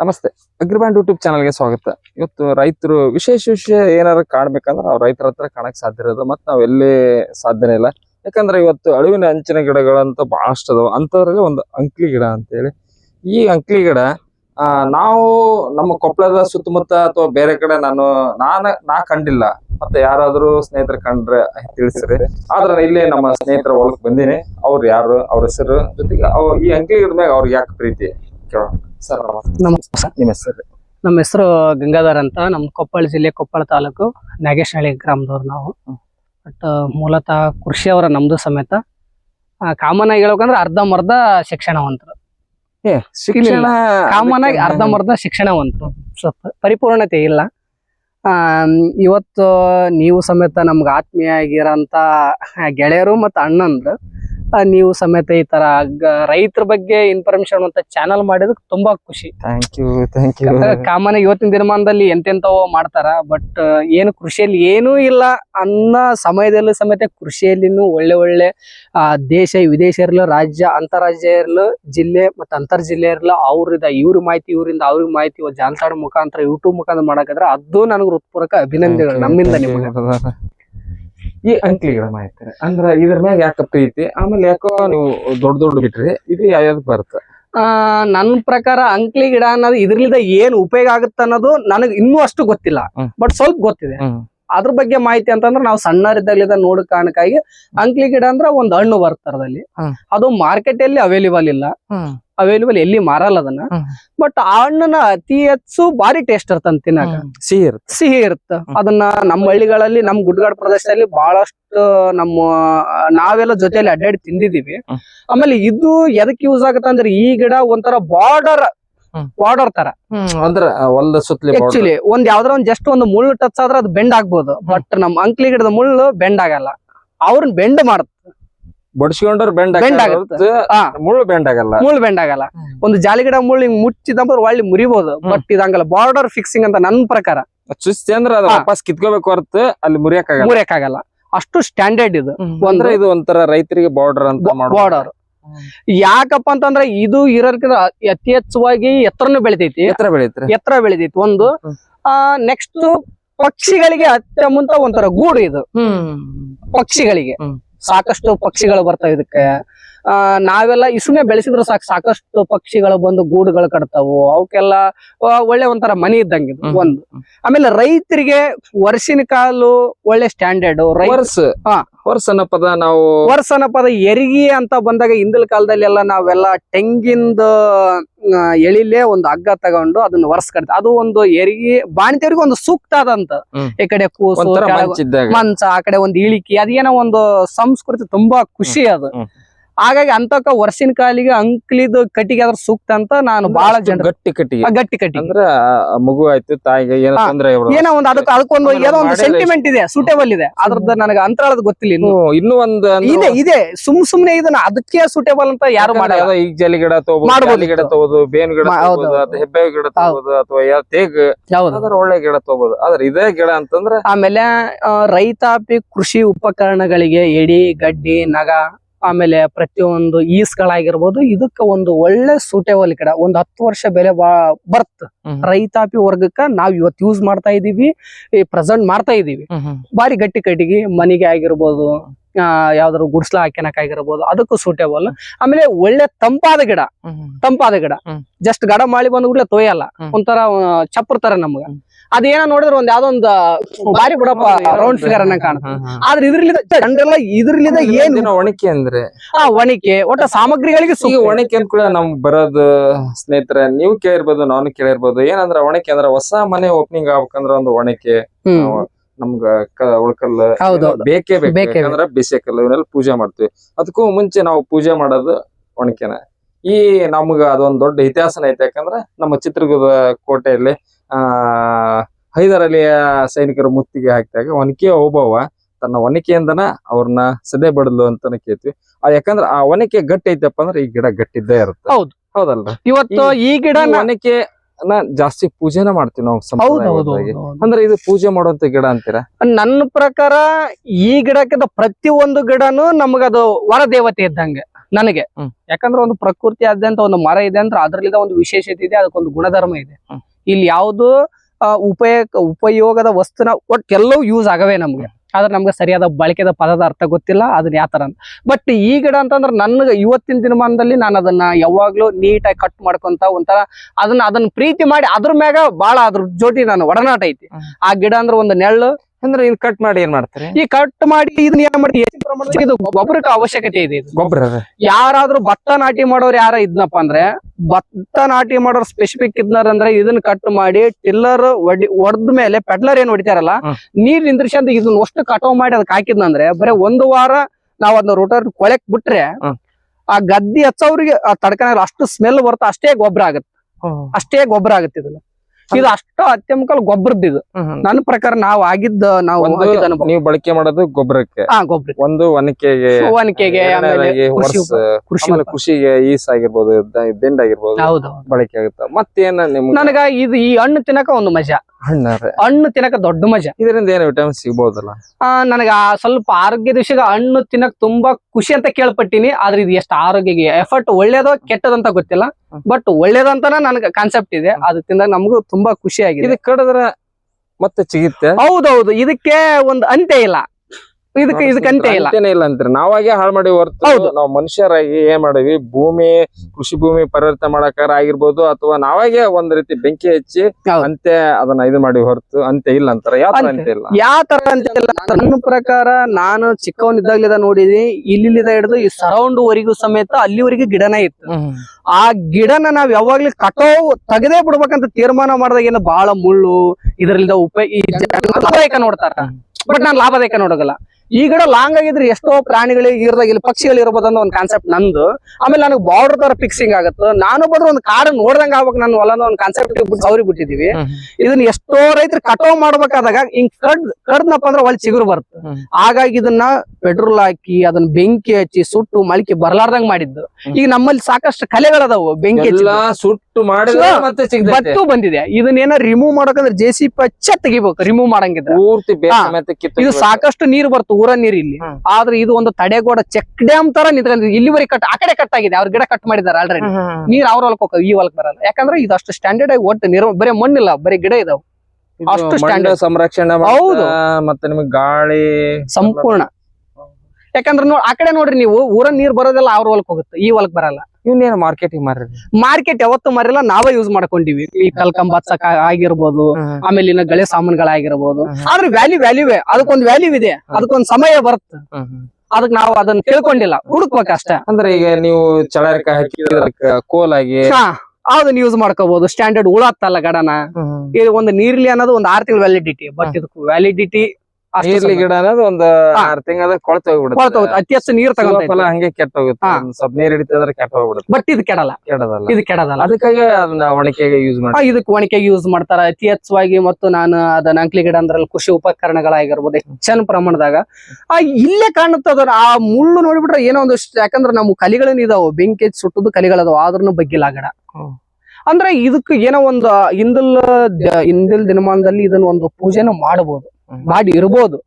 ನಮಸ್ತೆ. ಅಗ್ರಿಬ್ಯಾಂಡ್ ಯೂಟ್ಯೂಬ್ ಚಾನಲ್ಗೆ ಸ್ವಾಗತ. ಇವತ್ತು ರೈತರು ವಿಶೇಷ ವಿಷಯ ಏನಾದ್ರು ಕಾಣ್ಬೇಕಂದ್ರೆ ನಾವು ರೈತರ ಹತ್ರ ಕಾಣಕ್ ಸಾಧ್ಯ ಇರೋದು ಮತ್ತೆ ನಾವ್ ಎಲ್ಲಿ ಸಾಧ್ಯನೇ ಇಲ್ಲ. ಯಾಕಂದ್ರೆ ಇವತ್ತು ಅಳಿವಿನ ಅಂಚಿನ ಗಿಡಗಳಂತ ಬಹಳಷ್ಟು ಅದಾವ. ಅಂತದ್ರಲ್ಲಿ ಒಂದು ಅಂಕ್ಲಿ ಗಿಡ ಅಂತೇಳಿ. ಈ ಅಂಕ್ಲಿ ಗಿಡ ನಾವು ನಮ್ಮ ಕೊಪ್ಪಳದ ಸುತ್ತಮುತ್ತ ಅಥವಾ ಬೇರೆ ಕಡೆ ನಾನು ನಾನು, ನಾ ಕಂಡಿಲ್ಲ. ಮತ್ತೆ ಯಾರಾದರೂ ಸ್ನೇಹಿತರು ಕಂಡ್ರೆ ತಿಳಿಸ್ರಿ. ಆದ್ರೆ ಇಲ್ಲೇ ನಮ್ಮ ಸ್ನೇಹಿತರ ಒಳಗ್ ಬಂದೀನಿ. ಅವ್ರು ಯಾರು, ಅವ್ರ ಹೆಸರು ಜೊತೆಗೆ ಈ ಅಂಕ್ಲಿ ಗಿಡದ ಮ್ಯಾಗ ಅವ್ರಿಗೆ ಯಾಕೆ ಪ್ರೀತಿ? ಕೇಳೋಣ ಸರ್ ನಮಸ್ಕಾರ ನಿಮ್ಮ ಹೆಸರು? ನಮ್ಮ ಹೆಸರು ಗಂಗಾಧರ್ ಅಂತ. ನಮ್ಮ ಕೊಪ್ಪಳ ಜಿಲ್ಲೆ ಕೊಪ್ಪಳ ತಾಲೂಕು ನಾಗೇಶನಹಳ್ಳಿ ಗ್ರಾಮದವ್ರು ನಾವು. ಬಟ್ ಮೂಲತಃ ಕೃಷಿಯವರ ನಮ್ದು ಸಮೇತ. ಕಾಮನ್ ಆಗಿ ಹೇಳ್ಬೇಕಂದ್ರೆ ಅರ್ಧಂಬರ್ಧ ಶಿಕ್ಷಣವಂತರು. ಶಿಕ್ಷಣ ಕಾಮನ್ ಆಗಿ ಅರ್ಧಮರ್ಧ ಅರ್ಧಂಬರ್ಧ ಶಿಕ್ಷಣವಂತರು. ಸ್ವಲ್ಪ ಪರಿಪೂರ್ಣತೆ ಇಲ್ಲ. ಆ ಇವತ್ತು ನೀವು ಸಮೇತ ನಮ್ಗೆ ಆತ್ಮೀಯ ಆಗಿರೋಂಥ ಗೆಳೆಯರು ಮತ್ತು ಅಣ್ಣಂದ್ರು. ನೀವು ಸಮೇತ ಈ ತರ ರೈತರ ಬಗ್ಗೆ ಇನ್ಫಾರ್ಮೇಶನ್ ಅಂತ ಚಾನಲ್ ಮಾಡಿದಕ್ಕೆ ತುಂಬಾ ಖುಷಿ. Thank you thank you common ಇವತ್ತಿನ ದಿನಮಾನದಲ್ಲಿ ಎಂತೆಂತವೋ ಮಾಡ್ತಾರ ಬಟ್ ಏನು ಕೃಷಿಯಲ್ಲಿ ಏನೂ ಇಲ್ಲ ಅನ್ನೋ ಸಮಯದಲ್ಲೂ ಸಮೇತ ಕೃಷಿಯಲ್ಲಿನೂ ಒಳ್ಳೆ ಒಳ್ಳೆ ಆ, ದೇಶ ವಿದೇಶ ಇರಲು ರಾಜ್ಯ ಅಂತಾರಾಜ್ಯ ಇರಲು ಜಿಲ್ಲೆ ಮತ್ತೆ ಅಂತರ್ ಜಿಲ್ಲೆ ಇರಲು ಅವ್ರಿಂದ ಇವ್ರ ಮಾಹಿತಿ ಇವರಿಂದ ಅವ್ರಿಗೆ ಮಾಹಿತಿ ಜಾಲತಾಣ ಮುಖಾಂತರ ಯೂಟ್ಯೂಬ್ ಮುಖಾಂತರ ಮಾಡಕಂದ್ರೆ ಅದು ನನಗೆ ಹೃತ್ಪೂರ್ವಕ ಅಭಿನಂದನೆಗಳು ನಮ್ಮಿಂದ ನಿಮಗೆ. ಈ ಅಂಕ್ಲಿಗಳ ಮಾಹಿತಿ ಅಂದ್ರ ಇದ್ರ ಮ್ಯಾಗ ಯಾಕ ಪ್ರೀತಿ? ಆಮೇಲೆ ಯಾಕೋ ನೀವು ದೊಡ್ಡ ದೊಡ್ಡ ಬಿಟ್ರಿ ಇದು ಯಾವ್ಯಾವ್ದು ಬರುತ್ತೆ? ಆ ನನ್ನ ಪ್ರಕಾರ ಅಂಕ್ಲಿ ಗಿಡ ಅನ್ನೋದು ಇದ್ರಲಿಂದ ಏನ್ ಉಪಯೋಗ ಆಗುತ್ತೆ ಅನ್ನೋದು ನನಗೆ ಇನ್ನೂ ಅಷ್ಟು ಗೊತ್ತಿಲ್ಲ. ಬಟ್ ಸ್ವಲ್ಪ ಗೊತ್ತಿದೆ. ಅದ್ರ ಬಗ್ಗೆ ಮಾಹಿತಿ ಅಂತಂದ್ರೆ ನಾವು ಸಣ್ಣರಿದ್ದಾಗಲಿಂದ ನೋಡ ಕಾರಣಕ್ಕಾಗಿ ಅಂಕ್ಲಿ ಗಿಡ ಅಂದ್ರೆ ಒಂದ್ ಹಣ್ಣು ಬರ್ತಾರದಲ್ಲಿ. ಅದು ಮಾರ್ಕೆಟ್ ಅಲ್ಲಿ ಅವೈಲೇಬಲ್ ಇಲ್ಲ. ಅವೈಲೇಬಲ್ ಎಲ್ಲಿ ಮಾರಲ್ಲ ಅದನ್ನ. ಬಟ್ ಆ ಹಣ್ಣನ್ನ ಅತಿ ಹೆಚ್ಚು ಭಾರಿ ಟೇಸ್ಟ್ ಇರ್ತಂತ ತಿನ್ನಾಕ ಸಿಹಿ ಇರುತ್ತೆ ಸಿಹಿ ಇರುತ್ತೆ ಅದನ್ನ ನಮ್ಮ ಹಳ್ಳಿಗಳಲ್ಲಿ ನಮ್ ಗುಡ್ಗಾಡ್ ಪ್ರದೇಶದಲ್ಲಿ ಬಹಳಷ್ಟು ನಮ್ಮ ನಾವೆಲ್ಲ ಜೊತೆಯಲ್ಲಿ ಅಡ್ಡಾಡಿ ತಿಂದಿದೀವಿ. ಆಮೇಲೆ ಇದು ಎದಕ್ ಯೂಸ್ ಆಗುತ್ತೆ ಅಂದ್ರೆ ಈ ಗಿಡ ಒಂಥರ ಬಾರ್ಡರ್ ಬಾರ್ಡರ್ ತರ. ಅಂದ್ರ ಒಂದ ಸುತ್ತಲಿ ಆಕ್ಚುಲಿ ಒಂದ್ ಯಾವ್ದಾರ ಒಂದ್ ಜಸ್ಟ್ ಒಂದು ಮುಳ್ಳು ಟಚ್ ಆದ್ರೆ ಅದು ಬೆಂಡ್ ಆಗ್ಬೋದು. ಬಟ್ ನಮ್ ಅಂಕ್ಲಿ ಗಿಡದ ಮುಳ್ಳು ಬೆಂಡ್ ಆಗಲ್ಲ. ಅವ್ರನ್ನ ಬೆಂಡ್ ಮಾಡುತ್ತೆ ಬಡ್ಸ್ಕೊಂಡ್ರ ಬೆಂಡ್ ಬೆಂಡ್ ಆಗುತ್ತೆ. ಮುಳ್ಳು ಬೆಂಡ್ ಆಗಲ್ಲ. ಮುಳ್ಳು ಬೆಂಡ್ ಆಗಲ್ಲ. ಒಂದು ಜಾಲಿ ಗಿಡ ಮುಳ್ಳು ಹಿಂಗ್ ಮುಚ್ಚಿದಂದ್ರೆ ಒಳ್ಳೆ ಮುರಿಬಹುದು ಬಟ್ ಇದಂಗಲ್ಲ. ಬಾರ್ಡರ್ ಫಿಕ್ಸಿಂಗ್ ಅಂತ ನನ್ ಪ್ರಕಾರ. ಚುಸ್ತಿ ಅಂದ್ರ ಅದು ವಾಪಸ್ ಕಿತ್ಕೋಬೇಕು ಹೊರತು ಅಲ್ಲಿ ಮುರಿಯಕ್ಕಾಗಲ್ಲ. ಮುರಿಯಕ್ಕಾಗಲ್ಲ. ಅಷ್ಟು ಸ್ಟ್ಯಾಂಡರ್ಡ್ ಇದು. ಅಂದ್ರೆ ಇದು ಒಂಥರ ರೈತರಿಗೆ ಬಾರ್ಡರ್ ಅಂತ. ಬಾರ್ಡರ್ ಯಾಕಪ್ಪ ಅಂತಂದ್ರೆ ಇದು ಇರೋದ್ರ ಅತಿ ಹೆಚ್ಚವಾಗಿ ಎತ್ತರನು ಬೆಳಿತೈತಿ. ಎತ್ತರ ಬೆಳಿತೈತಿ ಎತ್ತರ ಬೆಳಿತೈತಿ. ಒಂದು ಆ ನೆಕ್ಸ್ಟ್ ಪಕ್ಷಿಗಳಿಗೆ ಅತ್ಯಮುಂತ ಒಂಥರ ಗೂಡು ಇದು. ಪಕ್ಷಿಗಳಿಗೆ. ಸಾಕಷ್ಟು ಪಕ್ಷಿಗಳು ಬರ್ತಾವೆ ಇದಕ್ಕೆ. ಆ ನಾವೆಲ್ಲ ಇಸುನೆ ಬೆಳೆಸಿದ್ರು ಸಾಕು ಸಾಕಷ್ಟು ಪಕ್ಷಿಗಳು ಬಂದು ಗೂಡುಗಳು ಕಟ್ತಾವು. ಅವಕ್ಕೆಲ್ಲ ಒಳ್ಳೆ ಒಂಥರ ಮನಿ ಇದ್ದಂಗೆ ಒಂದು. ಆಮೇಲೆ ರೈತರಿಗೆ ವರ್ಷಿನ ಕಾಲು ಒಳ್ಳೆ ಸ್ಟ್ಯಾಂಡರ್ಡ್ ವರ್ಷ? ಹಾ. ಅನ್ನೋ ಪದ ನಾವು ವರ್ಷನ ಪದ ಎರಿಗಿ ಅಂತ ಬಂದಾಗ ಹಿಂದಿನ ಕಾಲದಲ್ಲಿ ಎಲ್ಲ ನಾವೆಲ್ಲ ತೆಂಗಿಂದ ಎಳಿಲೇ ಒಂದು ಹಗ್ಗ ತಗೊಂಡು ಅದನ್ನ ವರ್ಷ ಅದು ಒಂದು ಎರಿಗಿ ಬಾಣಿತೇವ್ರಿಗೆ ಒಂದು ಸೂಕ್ತ ಅದಂತ ಹ್ಮ್. ಈ ಕಡೆ ಕೂಸು ಮಂಚ ಆ ಕಡೆ ಒಂದು ಇಳಿಕೆ ಅದೇನೋ ಒಂದು ಸಂಸ್ಕೃತಿ ತುಂಬಾ ಖುಷಿ ಅದು. ಹಾಗಾಗಿ ಅಂತಕ ವರ್ಷಿನ ಕಾಲಿಗೆ ಅಂಕ್ಲಿದ ಕಟ್ಟಿಗೆ ಅದ್ರ ಸೂಕ್ತ ಅಂತ ನಾನು ಬಹಳ ಜನ ಗಟ್ಟಿ ಕಟ್ಟಿಗೆ. ಗಟ್ಟಿ ಕಟ್ಟಿ ಅಂದ್ರ ಮಗು ಆಯ್ತು ತಾಯಿಗೆ ಏನೋ. ತೊಂದ್ರೆ ಏನೋ ಒಂದು ಅದಕ್ಕೆ ಅದಕ್ಕೊಂದು ಏನೋ ಒಂದು ಸೆಂಟಿಮೆಂಟ್ ಇದೆ ಸೂಟೇಬಲ್ ಇದೆ. ಅದ್ರದ್ದು ನನಗೆ ಅಂತರಾಳದ ಗೊತ್ತಿಲ್ಲ ಇನ್ನು. ಇನ್ನು ಒಂದ್ ಇದೆ ಇದೆ. ಸುಮ್ ಸುಮ್ನೆ ಇದನ್ನ ಅದಕ್ಕೆ ಸೂಟೇಬಲ್ ಅಂತ ಯಾರು ಮಾಡಲ್ಲ. ಈಗ ಜಲಿ ಗಿಡ ತಗೋಬಹುದು ಗಿಡ ತಗೋದು ಬೇನ್ ಗಿಡ ಹೆಬ್ಬೆ ಗಿಡ ತಗೋಬಹುದು ಅಥವಾ ಯಾವ ತೇಗ್ ಒಳ್ಳೆ ಗಿಡ ತಗೋಬಹುದು ಆದ್ರೆ ಇದೇ ಗಿಡ ಅಂತಂದ್ರೆ ಆಮೇಲೆ ರೈತಾಪಿ ಕೃಷಿ ಉಪಕರಣಗಳಿಗೆ ಎಡಿ ಗಡ್ಡಿ ನಗ ಆಮೇಲೆ ಪ್ರತಿಯೊಂದು ಈಸ್ಗಳಾಗಿರ್ಬೋದು ಇದಕ್ಕ ಒಂದು ಒಳ್ಳೆ ಸೂಟೇಬಲ್ ಗಿಡ. ಒಂದ್ ಹತ್ತು ವರ್ಷ ಬೆಲೆ ಬಾ ಬರ್ತ್. ರೈತಾಪಿ ವರ್ಗಕ್ಕ ನಾವ್ ಇವತ್ ಯೂಸ್ ಮಾಡ್ತಾ ಇದೀವಿ ಈ ಪ್ರೆಸೆಂಟ್ ಮಾಡ್ತಾ ಇದೀವಿ. ಬಾರಿ ಗಟ್ಟಿ ಕಟ್ಟಿಗೆ ಮನೆಗೆ ಆಗಿರ್ಬೋದು ಆ ಯಾವ್ದಾದ್ರು ಗುಡ್ಸ್ಲ ಹಾಕ್ಯನಕ್ ಆಗಿರ್ಬೋದು ಅದಕ್ಕೂ ಸೂಟೇಬಲ್ ಆಮೇಲೆ ಒಳ್ಳೆ ತಂಪಾದ ಗಿಡ. ತಂಪಾದ ಗಿಡ. ಜಸ್ಟ್ ಗಡ ಮಾಡಿ ಬಂದ್ಬಿಡ್ಲೆ ತೊಯ್ಯಲ್ಲ. ಒಂಥರ ಚಪ್ಪರ್ ತರ ನಮ್ಗ. ಅದೇನೋ ನೋಡಿದ್ರು ಒಂದ್ ಯಾವ್ದೊಂದ್ ಬಾರಿ ಬಿಡಪ್ಪ ರೌಂಡ್ ಫಿಗರ್ ಅನ್ನ ಕಾಣ ಆದ್ರೆ ಇದ್ರಲಿಂದ ಜನರೆಲ್ಲ ಇದ್ರಲಿಂದ ಏನ್ ಒಣಕೆ ಅಂದ್ರೆ? ಆ ಒಣಿಕೆ. ಒಟ್ಟ ಸಾಮಗ್ರಿಗಳಿಗೆ ಈಗ. ಒಣಕೆ ಅಂದ ಕೂಡ ನಮ್ ಬರೋದು ಸ್ನೇಹಿತರೆ ನೀವು ಕೇಳಿರ್ಬೋದು ನಾನು ಕೇಳಿರ್ಬೋದು. ಏನಂದ್ರ ಒಣಕೆ ಅಂದ್ರ ಹೊಸ ಮನೆ ಓಪನಿಂಗ್ ಆಗ್ಬೇಕಂದ್ರ ಒಂದು ಒಣಕೆ. ನಮ್ಗ ಉಳ್ಕಲ್ಲ. ಬೇಕೇ ಬೇಕು. ಯಾಕಂದ್ರ ಬಿಸಿಕಲ್ಲ ಇವನ್ನೆಲ್ಲ ಪೂಜೆ ಮಾಡ್ತೀವಿ. ಅದಕ್ಕೂ ಮುಂಚೆ ನಾವು ಪೂಜೆ ಮಾಡೋದು ಒಣಕೆನ. ಈ ನಮ್ಗ ಅದೊಂದ್ ದೊಡ್ಡ ಇತಿಹಾಸನ ಐತೆ. ಯಾಕಂದ್ರ ನಮ್ಮ ಚಿತ್ರದುರ್ಗದ ಕೋಟೆಯಲ್ಲಿ ಹೈದರಾಲಿಯ ಸೈನಿಕರು ಮುತ್ತಿಗೆ ಹಾಕಿದಾಗ ಒನಕೆ ಓಬವ್ವ ತನ್ನ ಒನಕೆಯಿಂದನ ಅವ್ರನ್ನ ಸದೆ ಬಡಲು ಅಂತಾನೆ ಕೇಳ್ತೀವಿ ಯಾಕಂದ್ರೆ ಯಾಕಂದ್ರ ಆ ಒನಕೆ ಗಟ್ಟಿ ಐತಪ್ಪ ಅಂದ್ರೆ ಈ ಗಿಡ ಗಟ್ಟಿದ್ದೇ ಇರುತ್ತೆ ಹೌದು. ಹೌದಲ್ರ ಇವತ್ತು ಈ ಗಿಡ ಒನಕೆ ಜಾಸ್ತಿ ಪೂಜೆನ ಮಾಡ್ತೀವಿ ನಾವು. ಅಂದ್ರೆ ಇದು ಪೂಜೆ ಮಾಡುವಂತ ಗಿಡ ಅಂತೀರಾ ನನ್ನ ಪ್ರಕಾರ ಈ ಗಿಡಕ್ಕಿಂತ ಪ್ರತಿ ಒಂದು ಗಿಡನು ನಮಗದು ವರ ದೇವತೆ ಇದ್ದಂಗೆ ನನಗೆ. ಯಾಕಂದ್ರೆ ಒಂದು ಪ್ರಕೃತಿ ಆದ್ಯಂತ ಒಂದು ಮರ ಇದೆ ಅಂದ್ರೆ ಅದರಲ್ಲಿ ಒಂದು ವಿಶೇಷತೆ ಇದೆ ಅದಕ್ಕೊಂದು ಗುಣಧರ್ಮ ಇದೆ. ಇಲ್ಲಿ ಯಾವುದು ಉಪಯೋಗ ಉಪಯೋಗದ ವಸ್ತುನ ಒಟ್ಟೆಲ್ಲವೂ ಯೂಸ್ ಆಗವೆ ನಮ್ಗೆ. ಆದ್ರೆ ನಮ್ಗೆ ಸರಿಯಾದ ಬಳಕೆದ ಪದದ ಅರ್ಥ ಗೊತ್ತಿಲ್ಲ ಅದನ್ನ ಯಾವ ತರ ಬಟ್ ಈ ಗಿಡ ಅಂತಂದ್ರೆ ನನಗೆ ಇವತ್ತಿನ ದಿನಮಾನದಲ್ಲಿ ನಾನು ಅದನ್ನ ಯಾವಾಗ್ಲೂ ನೀಟಾಗಿ ಕಟ್ ಮಾಡ್ಕೊಂತ ಒಂಥರ ಅದನ್ನ ಅದನ್ನ ಪ್ರೀತಿ ಮಾಡಿ ಅದ್ರ ಮ್ಯಾಗ ಬಹಳ ಅದ್ರ ಜೋಟಿ ನಾನು ಒಡನಾಟ ಐತಿ. ಆ ಗಿಡ ಅಂದ್ರೆ ಒಂದು ನೆಳ್ಳು ಅಂದ್ರೆ ಇದು ಕಟ್ ಮಾಡಿ ಏನ್ ಮಾಡ್ತಾರೆ? ಈ ಕಟ್ ಮಾಡಿ ಇದನ್ನ ಏನ್ ಮಾಡಿ ಹೆಚ್ಚಿನ ಪ್ರಮಾಣದಲ್ಲಿ ಇದು ಗೊಬ್ಬರಕ್ಕೆ ಅವಶ್ಯಕತೆ ಇದೆ ಇದು. ಗೊಬ್ಬರ ಯಾರಾದ್ರೂ ಭತ್ತ ನಾಟಿ ಮಾಡೋರು ಯಾರ ಇದ್ನಪ್ಪ ಅಂದ್ರೆ ಭತ್ತ ನಾಟಿ ಮಾಡೋರು ಸ್ಪೆಸಿಫಿಕ್ ಇದ್ನಾರ ಅಂದ್ರೆ ಇದನ್ನ ಕಟ್ ಮಾಡಿ ಟಿಲ್ಲರ್ ಒಡಿ ಒಡ್ದ ಮೇಲೆ ಪೆಡ್ಲರ್ ಏನ್ ಹೊಡಿತಾರಲ್ಲ. ನೀರ್ ನಿಂದ್ರಿಸಿ ಇದನ್ನ ಅಷ್ಟು ಕಟಾವ್ ಮಾಡಿ ಅದಕ್ಕೆ ಹಾಕಿದ್ನಂದ್ರೆ ಬರೀ ಒಂದು ವಾರ ನಾವ್ ಅದನ್ನ ರೋಟರ್ ಕೊಳೆಕ್ ಬಿಟ್ರೆ ಆ ಗದ್ದಿ ಹಚ್ಚೋರಿಗೆ ತಡ್ಕನ ಅಷ್ಟು ಸ್ಮೆಲ್ ಬರುತ್ತೆ ಅಷ್ಟೇ ಗೊಬ್ಬರ ಆಗುತ್ತೆ. ಅಷ್ಟೇ ಗೊಬ್ಬರ ಆಗುತ್ತೆ ಇದನ್ನ. ಇದು ಅಷ್ಟು ಅತ್ಯಮಕಲ್ ಗೊಬ್ಬರದ್ದು ಇದು. ನನ್ನ ಪ್ರಕಾರ ನಾವು ಆಗಿದ್ದ ನಾವು ನೀವು ಬಳಕೆ ಮಾಡೋದು ಗೊಬ್ಬರಕ್ಕೆ ಗೊಬ್ಬರ ಒಂದು ಒನಕೆಗೆ ಒನಕೆಗೆ ಆಮೇಲೆ ಕೃಷಿ ಕೃಷಿಗೆ ಈಸ್ ಆಗಿರ್ಬೋದು ಬೆಂಡ್ ದಿಂಡ್ ಆಗಿರ್ಬೋದು ಹೌದು ಬಳಕೆ ಆಗುತ್ತೆ? ಮತ್ತೇನ ನಿಮ್ ನನಗ ಇದು ಈ ಹಣ್ಣು ತಿನ್ನಕ ಒಂದು ಮಜಾ. ಹಣ್ಣಾರೆ. ಹಣ್ಣು ತಿನ್ನಕ ದೊಡ್ಡ ಮಜಾ. ಇದರಿಂದ ಏನು ವಿಟಮಿನ್ ಸಿಗ್ಬೋದಲ್ಲ? ನನಗೆ ಸ್ವಲ್ಪ ಆರೋಗ್ಯ ವಿಷಯ ಹಣ್ಣು ತಿನ್ನಕ್ ತುಂಬಾ ಖುಷಿ ಅಂತ ಕೇಳ್ಪಟ್ಟಿನಿ ಆದ್ರೆ ಇದು ಎಷ್ಟು ಆರೋಗ್ಯಕ್ಕೆ ಎಫರ್ಟ್ ಒಳ್ಳೇದೋ ಕೆಟ್ಟದಂತ ಗೊತ್ತಿಲ್ಲ. ಬಟ್ ಒಳ್ಳೇದಂತಾನ ನನಗೆ ಕಾನ್ಸೆಪ್ಟ್ ಇದೆ. ಅದು ತಿಂದಾಗ ನಮಗೂ ತುಂಬಾ ಖುಷಿ ಆಗಿದೆ. ಇದು ಕಡದ್ರ ಮತ್ತೆ ಚಿಗಿತ್ತೆ? ಹೌದೌದು. ಇದಕ್ಕೆ ಒಂದು ಅಂತ್ಯ ಇಲ್ಲ. ಇದಕ್ಕೆ ಇದಕ್ಕಂತೆ ಇಲ್ಲ. ಅಂತೇನೆ ಇಲ್ಲ ಅಂತೀರಿ. ನಾವಾಗೆ ಹಾಳು ಮಾಡಿ ಹೊರತು ಹೌದು. ನಾವು ಮನುಷ್ಯರಾಗಿ ಏನ್ ಮಾಡಿವಿ ಭೂಮಿ ಕೃಷಿ ಭೂಮಿ ಪರಿವರ್ತನೆ ಮಾಡಕಾರ ಆಗಿರ್ಬೋದು ಅಥವಾ ನಾವಾಗೆ ಒಂದ್ ರೀತಿ ಬೆಂಕಿ ಹಚ್ಚಿ ಅಂತೆ ಅದನ್ನ ಇದು ಮಾಡಿ ಹೊರತು ಅಂತೆ ಇಲ್ಲ ಅಂತಾರೆ. ಯಾವ ತರ. ಅಂತ್ಯ ಇಲ್ಲ? ಯಾವ ತರ ಅಂತ ಇಲ್ಲ. ನನ್ನ ಪ್ರಕಾರ ನಾನು ಚಿಕ್ಕವನಿದ್ದಾಗ್ಲಿದ ನೋಡಿದೀನಿ ಇಲ್ಲಿಂದ ಹಿಡಿದು ಈ ಸರೌಂಡ್ ವರೆಗೂ ಸಮೇತ ಅಲ್ಲಿವರೆಗೂ ಗಿಡನ ಇತ್ತು. ಆ ಗಿಡನ ನಾವ್ ಯಾವಾಗ್ಲಿ ಕಟೋ ತೆಗೆದೇ ಬಿಡ್ಬೇಕಂತ ತೀರ್ಮಾನ ಮಾಡಿದಾಗ ಏನು ಬಹಳ ಮುಳ್ಳು ಇದರಿಂದ ಉಪ ಈ ಜನ ಲಾಭದಾಯಕ ನೋಡ್ತಾರ. ಬಟ್ ನಾನು ಲಾಭದಾಯಕ ನೋಡೋಗಲ್ಲ ಈ ಗಿಡ ಲಾಂಗ್ ಆಗಿದ್ರೆ ಎಷ್ಟೋ ಪ್ರಾಣಿಗಳಿಗೆ ಇರ್ದಾಗ ಇಲ್ಲಿ ಪಕ್ಷಿಗಳು ಇರ್ಬೋದು ಅನ್ನೋ ಒಂದು ಕಾನ್ಸೆಪ್ಟ್ ನಂದು. ಆಮೇಲೆ ನನಗೆ ಬಾರ್ಡರ್ ತರ ಫಿಕ್ಸಿಂಗ್ ಆಗುತ್ತೆ. ನಾನು ಬಂದ್ರೆ ಒಂದು ಕಾಡು ನೋಡ್ದಂಗ ಆಗ್ಬೇಕು ನನ್ನ ಹೊಲನ ಒಂದು ಕಾನ್ಸೆಪ್ಟ್ ಬಿಟ್ಟು ಸೌರಿ ಬಿಟ್ಟಿದೀವಿ. ಇದನ್ನ ಎಷ್ಟೋ ರೈತರು ಕಟಾವ್ ಮಾಡ್ಬೇಕಾದಾಗ ಹಿಂಗ್ ಕಡ್ ಕಡ್ನಪ್ಪ ಅಂದ್ರೆ ಒಳ್ಳೆ ಚಿಗುರು ಬರುತ್ತೆ. ಹಾಗಾಗಿ ಇದನ್ನ ಪೆಟ್ರೋಲ್ ಹಾಕಿ ಅದನ್ನ ಬೆಂಕಿ ಹಚ್ಚಿ ಸುಟ್ಟು ಮಳಿಕೆ ಬರ್ಲಾರ್ದಂಗ್ ಮಾಡಿದ್ದು. ಈಗ ನಮ್ಮಲ್ಲಿ ಸಾಕಷ್ಟು ಕಲೆಗಳದಾವು ಬೆಂಕಿ ಹಚ್ಚಿ ಮಾಡಿದ್ರೆ ಮತ್ತೆ ಬತ್ತು ಬಂದಿದೆ. ಇದನ್ನೇನ ರಿಮೂವ್ ಮಾಡಕಂದ್ರೆ ಜೆ ಸಿ ಪಚ್ಚ ತೆಗಿಬೇಕು ರಿಮೂವ್ ಮಾಡಂಗಿದ್ರೆ. ಪೂರ್ತಿ ಹಾ. ಇದು ಸಾಕಷ್ಟು ನೀರು ಬರ್ತು ಊರ ನೀರು ಇಲ್ಲಿ. ಆದ್ರೆ ಇದು ಒಂದು ತಡೆಗೋಡ ಚೆಕ್ ಡ್ಯಾಮ್ ತರ ನಿಂತ್ಕೊಂಡಿದೆ ಇಲ್ಲಿವರೆಗೆ ಕಟ್ ಆ ಕಡೆ ಕಟ್ ಆಗಿದೆ ಅವ್ರ ಗಿಡ ಕಟ್ ಮಾಡಿದಾರೆ ಆಲ್ರೆಡಿ ನೀರ್ ಅವ್ರ ಹೊಲಕ್ ಹೋಗ್ ಈ ಹೊಲಕ್ ಬರಲ್ಲ. ಯಾಕಂದ್ರೆ ಇದು ಅಷ್ಟು ಸ್ಟ್ಯಾಂಡರ್ಡ್ ಆಗಿ ಒಟ್ಟು ನೀರು ಬರೀ ಮಣ್ಣಿಲ್ಲ ಬರೀ ಗಿಡ ಇದಾವೆ. ಇದು ಅಷ್ಟು standard. ಸಂರಕ್ಷಣೆ ಹೌದು. ಮತ್ತೆ ನಿಮಗೆ ಗಾಳಿ ಸಂಪೂರ್ಣ. ಯಾಕಂದ್ರೆ ನೋ ಆ ಕಡೆ ನೋಡ್ರಿ ನೀವು ಊರ ನೀರ್ ಬರೋದೆಲ್ಲ ಅವ್ರ ಹೊಲಕ್ ಹೋಗುತ್ತೆ ಈ ಹೊಲಕ್ ಬರಲ್ಲ. ಇವನ್ನೇನು ಮಾರ್ಕೆಟಿಂಗ್ ಮಾರಿ ಮಾರ್ಕೆಟ್ ಯಾವತ್ತು ಮರಿಲ್ಲ ನಾವೇ ಯೂಸ್ ಮಾಡ್ಕೊಂಡಿವಿ. ಈ ಕಲ್ಕಂಬ ಹಚ್ಚಕ್ ಆಗಿರ್ಬೋದು ಆಮೇಲೆ ಇನ್ನ ಗಳೆ ಸಾಮಾನುಗಳಾಗಿರ್ಬೋದು. ಆದ್ರೆ ವ್ಯಾಲ್ಯೂ ವ್ಯಾಲ್ಯೂವೇ ಅದಕ್ಕೊಂದ್ ವ್ಯಾಲ್ಯೂ ಇದೆ. ಅದಕ್ಕೊಂದ್ ಸಮಯ ಬರುತ್ತೆ ಅದಕ್ಕೆ ನಾವು ಅದನ್ನ ತಿಳ್ಕೊಂಡಿಲ್ಲ. ಹುಡುಕ್ಬೇಕಷ್ಟೇ. ಅಂದ್ರೆ ಈಗ ನೀವು ಚಳರಿಕಾಯಿ ಹಾಕಿ ಅದಕ್ಕೆ ಕೋಲಾಗಿ ಅದನ್ನ ಯೂಸ್ ಮಾಡ್ಕೋಬಹುದು ಸ್ಟ್ಯಾಂಡರ್ಡ್ ಉಳತ್ತಲ್ಲ ಗಡನ. ಇದು ಒಂದು ನೀರ್ಲಿ ಅನ್ನೋದು ಒಂದು ಆರ್ ತಿಂಗಳ ವ್ಯಾಲಿಡಿಟಿ ಬಟ್ ಇದಕ್ಕೆ ವ್ಯಾಲಿಡಿಟಿ ನೀರ್ಲಿ ಗಿಡ ಅನ್ನೋದು ಒಂದ್. ಆರ್ ತಿಂಗಳ ಕೊಳ್ತ ಹೋಗ್ಬಿಡುತ್ತೆ ಅತಿ ಹೆಚ್ಚು ನೀರ್ ತಗೊಂತ ಹಂಗೆ ಕೆಟ್ಟ ಹೋಗುತ್ತೆ ಸ್ವಲ್ಪ ನೀರ್ ಹಿಡಿತಂದ್ರೆ ಕೆಟ್ಟ ಹೋಗ್ಬಿಡುತ್ತೆ ಬಟ್ ಇದು ಕೆಡಲ್ಲ. ಕೆಡದಲ್ಲ. ಇದು ಕೆಡದಲ್ಲ. ಅದಕ್ಕಾಗಿ ಅದನ್ನ ಒಣಕೆಗೆ ಯೂಸ್ ಮಾಡ್ತಾರೆ ಮಾಡಿ ಇದಕ್ಕೆ ಒಣಕೆಗೆ ಯೂಸ್ ಮಾಡ್ತಾರ. ಅತಿ ಹೆಚ್ಚವಾಗಿ ಮತ್ತು ನಾನು ಅದನ್ನ ಅಂಕ್ಲಿ ಗಿಡ ಅಂದ್ರಲ್ಲಿ ಕೃಷಿ ಉಪಕರಣಗಳಾಗಿರ್ಬೋದು ಹೆಚ್ಚಿನ ಪ್ರಮಾಣದಾಗ. ಆ ಇಲ್ಲೇ ಕಾಣುತ್ತದ ಆ ಮುಳ್ಳು ನೋಡ್ಬಿಟ್ರೆ ಏನೋ ಒಂದಿಷ್ಟು ಯಾಕಂದ್ರೆ ನಮ್ಮ ಕಲಿಗಳನ್ನ ಇದಾವ? ಬೆಂಕಿ ಸುಟ್ಟದ್ದು ಕಲಿಗಳದಾವ ಆದ್ರೂ ಬಗ್ಗಿಲ್ಲ ಲಾಗಡ ಗಿಡ. ಅಂದ್ರೆ ಇದಕ್ಕೆ ಏನೋ ಒಂದು ಹಿಂದಲ್ ಹಿಂದಿಲ್ ದಿನಮಾನದಲ್ಲಿ ಇದನ್ನ ಒಂದು ಪೂಜೆನ ಮಾಡಬಹುದು. ಮಾಡಿ ಇರ್ಬೋದು.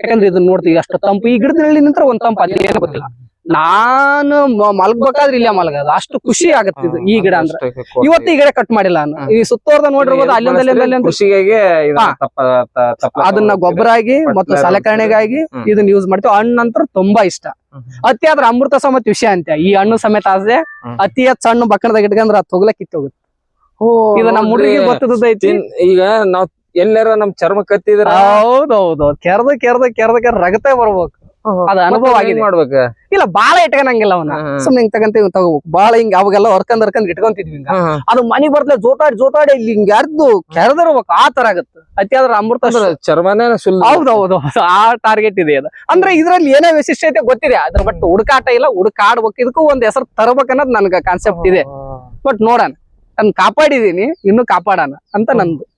ಯಾಕಂದ್ರೆ ಇದನ್ನ ನೋಡ್ತೀವಿ ಅಷ್ಟು ತಂಪು ಈ ಗಿಡದಲ್ಲಿ ನಿಂತ್ರ ಒಂದ್ ತಂಪು ಅಲ್ಲಿ ಏನು ಗೊತ್ತಿಲ್ಲ. ನಾನು ಮಲಗಬೇಕಾದ್ರೆ ಇಲ್ಲೇ ಮಲಗದ ಅಷ್ಟು ಖುಷಿ ಆಗತ್ತೆ ಇದು ಈ ಗಿಡ ಅಂದ್ರೆ. ಇವತ್ತು ಈ ಗಿಡ ಕಟ್ ಮಾಡಿಲ್ಲ ನಾನು. ಈ ಸುತ್ತೋರ್ದ ನೋಡಿರ್ಬೋದು ಅಲ್ಲಿಂದ ಕೃಷಿಗೆ ಅದನ್ನ ಗೊಬ್ಬರ ಆಗಿ ಮತ್ತು ಸಲಕರಣೆಗಾಗಿ ಇದನ್ನ ಯೂಸ್ ಮಾಡ್ತೀವಿ. ಹಣ್ಣು ನಂತರ ತುಂಬಾ ಇಷ್ಟ. ಅತಿ ಆದ್ರೆ ಅಮೃತ ಸಮೇತ ವಿಷಯ ಅಂತ ಈ ಹಣ್ಣು ಸಮೇತ ಆದ್ರೆ. ಅತಿ ಹೆಚ್ಚು ಹಣ್ಣು ಬಕ್ಕಣದಾಗ ಇಟ್ಕಂದ್ರೆ ಅದು ತೊಗಲ ಕಿತ್ತೋಗುತ್ತೆ. ಓ, ಇದು ನಮ್ಮ ಹುಡುಗಿ ಗೊತ್ತದೈತಿ ಈಗ ನಾವ್ ಎಲ್ಲಾರ ನಮ್ ಚರ್ಮ ಕತ್ತಿದ್ರ? ಹೌದೌದು. ಕೆರ್ದ ಕೆರ್ದ ಕೆರ್ದ ಕೆರ ರಗತೆ ಬರ್ಬೇಕು. ಅದ ಅನುಭವ ಆಗಿ ಆಗಿದೆ. ಏನ್ ಮಾಡ್ಬೇಕ? ಇಲ್ಲ ಬಾಳ ಇಟ್ಕೊಳಂಗಿಲ್ಲ ಅವನ. ಸುಮ್ನೆ ಹಿಂಗ್ ತಗಂತ ಹಿಂಗ್ ತಗೋಬೇಕು. ಬಾಳ ಹಿಂಗ ಅವಾಗೆಲ್ಲ ಹೊರ್ಕಂದ್ ಹರ್ಕಂದ್ ಇಟ್ಕೊಂತಿದ್ವಿ ಹಿಂಗ. ಅದು ಮನಿ ಬರ್ತಲೆ ಜೋತಾಡಿ ಜೋತಾಡಿ ಇಲ್ಲಿ ಹಿಂಗ್ ಅರ್ದು ಕೆರೆದಿರ್ಬೇಕು. ಆ ತರ ಆಗತ್ತೆ. ಅತ್ಯಾದ್ರ ಆದ್ರೆ ಅಮೃತ ಚರ್ಮನೇ ಸುಲ್. ಹೌದೌದು. ಆ ಟಾರ್ಗೆಟ್ ಇದೆ ಅದು. ಅಂದ್ರೆ ಇದ್ರಲ್ಲಿ ಏನೇ ವಿಶಿಷ್ಟತೆ ಗೊತ್ತಿದೆ. ಅದ್ರ ಬಟ್ ಹುಡುಕಾಟ ಇಲ್ಲ ಹುಡುಕಾಡ್ಬೇಕು. ಇದಕ್ಕೂ ಒಂದ್ ಹೆಸರು ತರಬೇಕನ್ನೋದು ನನ್ಗ ಕಾನ್ಸೆಪ್ಟ್ ಇದೆ. ಬಟ್ ನೋಡೋಣ. ನಾನು ಕಾಪಾಡಿದೀನಿ ಇನ್ನು ಕಾಪಾಡೋಣ ಅಂತ ನಂದು.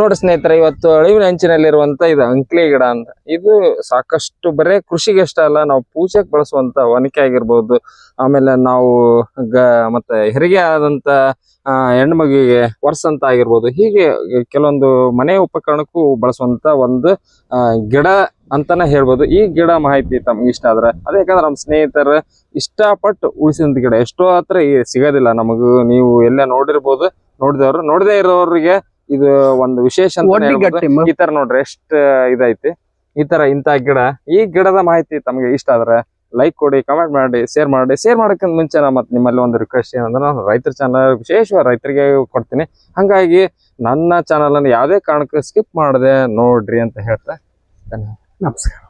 ನೋಡಿ ಸ್ನೇಹಿತರೆ, ಇವತ್ತು ಅಳಿವಿನ ಅಂಚಿನಲ್ಲಿರುವಂತ ಇದು ಅಂಕ್ಲಿ ಗಿಡ ಅಂತ. ಇದು ಸಾಕಷ್ಟು ಬರೇ ಕೃಷಿಗೆ ಅಲ್ಲ, ನಾವು ಪೂಜೆಗೆ ಬಳಸುವಂತ ಒನಕೆ ಆಗಿರ್ಬೋದು, ಆಮೇಲೆ ನಾವು ಗ, ಮತ್ತೆ ಹೆರಿಗೆ ಆದಂತ ಹೆಣ್ಮಗಿಗೆ ವರ್ಸ್ ಅಂತ ಆಗಿರ್ಬೋದು, ಹೀಗೆ ಕೆಲವೊಂದು ಮನೆ ಉಪಕರಣಕ್ಕೂ ಬಳಸುವಂತ ಒಂದು ಗಿಡ ಅಂತಾನೆ ಹೇಳ್ಬೋದು. ಈ ಗಿಡ ಮಾಹಿತಿ ತಮ್ಗೆ ಇಷ್ಟ ಆದ್ರೆ, ಅದೇ ಯಾಕಂದ್ರೆ ನಮ್ಮ ಸ್ನೇಹಿತರ ಇಷ್ಟಪಟ್ಟು ಉಳಿಸಿದಂತ ಗಿಡ, ಎಷ್ಟೋ ಹತ್ರ ಸಿಗೋದಿಲ್ಲ. ನಮಗೂ ನೀವು ಎಲ್ಲ ನೋಡಿರ್ಬೋದು, ನೋಡಿದವರು, ನೋಡದೇ ಇರೋರಿಗೆ ಇದು ಒಂದು ವಿಶೇಷ ಈ ತರ ನೋಡ್ರಿ ಎಷ್ಟ್ ಇದೈತಿ. ಈ ತರ ಇಂತ ಗಿಡ. ಈ ಗಿಡದ ಮಾಹಿತಿ ತಮ್ಗೆ ಇಷ್ಟ ಆದ್ರೆ ಲೈಕ್ ಕೊಡಿ ಕಮೆಂಟ್ ಮಾಡಿ ಶೇರ್ ಮಾಡಿ. ಶೇರ್ ಮಾಡೋಕ್ಕಿಂತ ಮುಂಚೆ ನಾ ಮತ್ತೆ ನಿಮ್ಮಲ್ಲಿ ಒಂದು ರಿಕ್ವೆಸ್ಟ್ ಏನಂದ್ರೆ ನಾನು ರೈತರ ಚಾನಲ್ ವಿಶೇಷವಾಗಿ ರೈತರಿಗೆ ಕೊಡ್ತೀನಿ. ಹಂಗಾಗಿ ನನ್ನ ಚಾನಲ್ ಅನ್ನು ಯಾವುದೇ ಕಾರಣಕ್ಕೂ ಸ್ಕಿಪ್ ಮಾಡದೆ ನೋಡ್ರಿ ಅಂತ ಹೇಳ್ತಾ ನಮಸ್ಕಾರ.